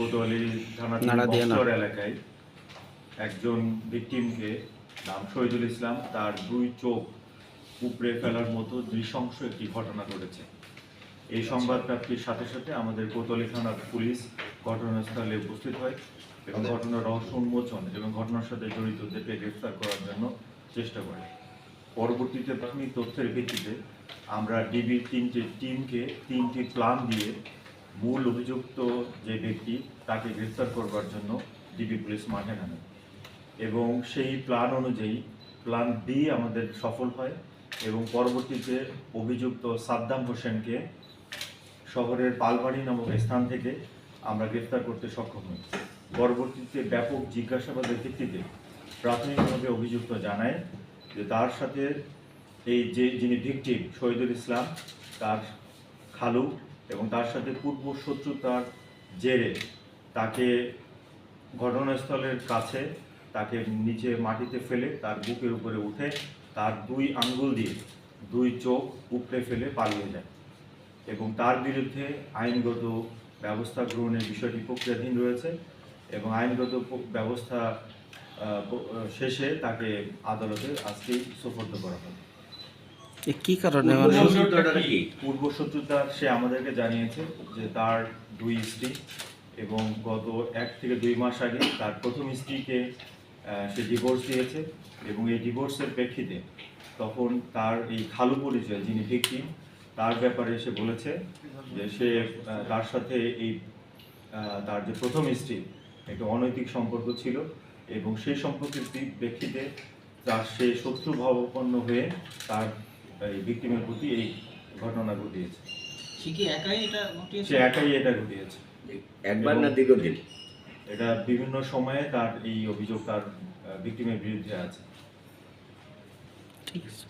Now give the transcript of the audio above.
কোতোয়ালি। বক্সর এলাকায় একজন ভিকটিমকে নাম শহীদুল ইসলাম তার দুই চোখ উপড়ে ফেলার মতো নৃশংস একটি ঘটনা ঘটেছে। এই সংবাদ প্রাপ্তির সাথে সাথে আমাদের কোতোয়ালি থানার পুলিশ ঘটনাস্থলে উপস্থিত হয় এবং ঘটনার রহস্য উন্মোচন এবং ঘটনার সাথে জড়িতদেরকে গ্রেফতার করার জন্য চেষ্টা করে। পরবর্তীতে প্রাথমিক তথ্যের ভিত্তিতে আমরা ডিবির তিনটে টিমকে তিনটি প্ল্যান দিয়ে মূল অভিযুক্ত যে ব্যক্তি, তাকে গ্রেফতার করবার জন্য ডিবি পুলিশ মাঠে নামে। এবং সেই প্ল্যান অনুযায়ী প্ল্যান বি আমাদের সফল হয় এবং পরবর্তীতে অভিযুক্ত সাদ্দাম হোসেনকে শহরের পালবাড়ি নামক স্থান থেকে আমরা গ্রেফতার করতে সক্ষম হই। পরবর্তীতে ব্যাপক জিজ্ঞাসাবাদের ভিত্তিতে প্রাথমিকভাবে অভিযুক্ত জানায় যে তার সাথে এই যে, যিনি ভিকটিম শহীদুল ইসলাম, তার খালু তার সাথে পূর্ব শত্রুতার জেরে তাকে ঘটনাস্থলের কাছে, তাকে নিচে মাটিতে ফেলে তার বুকের উপরে উঠে তার দুই আঙ্গুল দিয়ে দুই চোখ উপড়ে ফেলে পালিয়ে যায় এবং তার বিরুদ্ধে আইনগত ব্যবস্থা গ্রহণের বিষয়টি প্রক্রিয়াধীন রয়েছে এবং আইনগত ব্যবস্থা শেষে তাকে আদালতে আজকেই সোপর্দ করা হবে। কি কারণে? মানে পূর্ব শত্রুতা সে আমাদেরকে জানিয়েছে যে তার দুই স্ত্রী এবং গত এক থেকে দুই মাস আগে তার প্রথম স্ত্রীকে সে ডিভোর্স দিয়েছে এবং এই ডিভোর্সের প্রেক্ষিতে তখন তার এই খালু পরিচয় যিনি ভিকটিম তার ব্যাপারে সে বলেছে যে সে তার সাথে এই তার যে প্রথম স্ত্রী একটা অনৈতিক সম্পর্ক ছিল এবং সেই সম্পর্কের প্রি- প্রেক্ষিতে তার সে শত্রুভাবাপন্ন হয়ে তার এই ভিকটিমের প্রতি এই ঘটনা ঘটিয়েছে। সে কি একাই এটা ঘটিয়েছে? সে একাই এটা ঘটিয়েছে। একবার না দীর্ঘদিন এটা বিভিন্ন সময়ে তার এই অভিযোগ তার ভিকটিমের বিরুদ্ধে আছে। ঠিক আছে।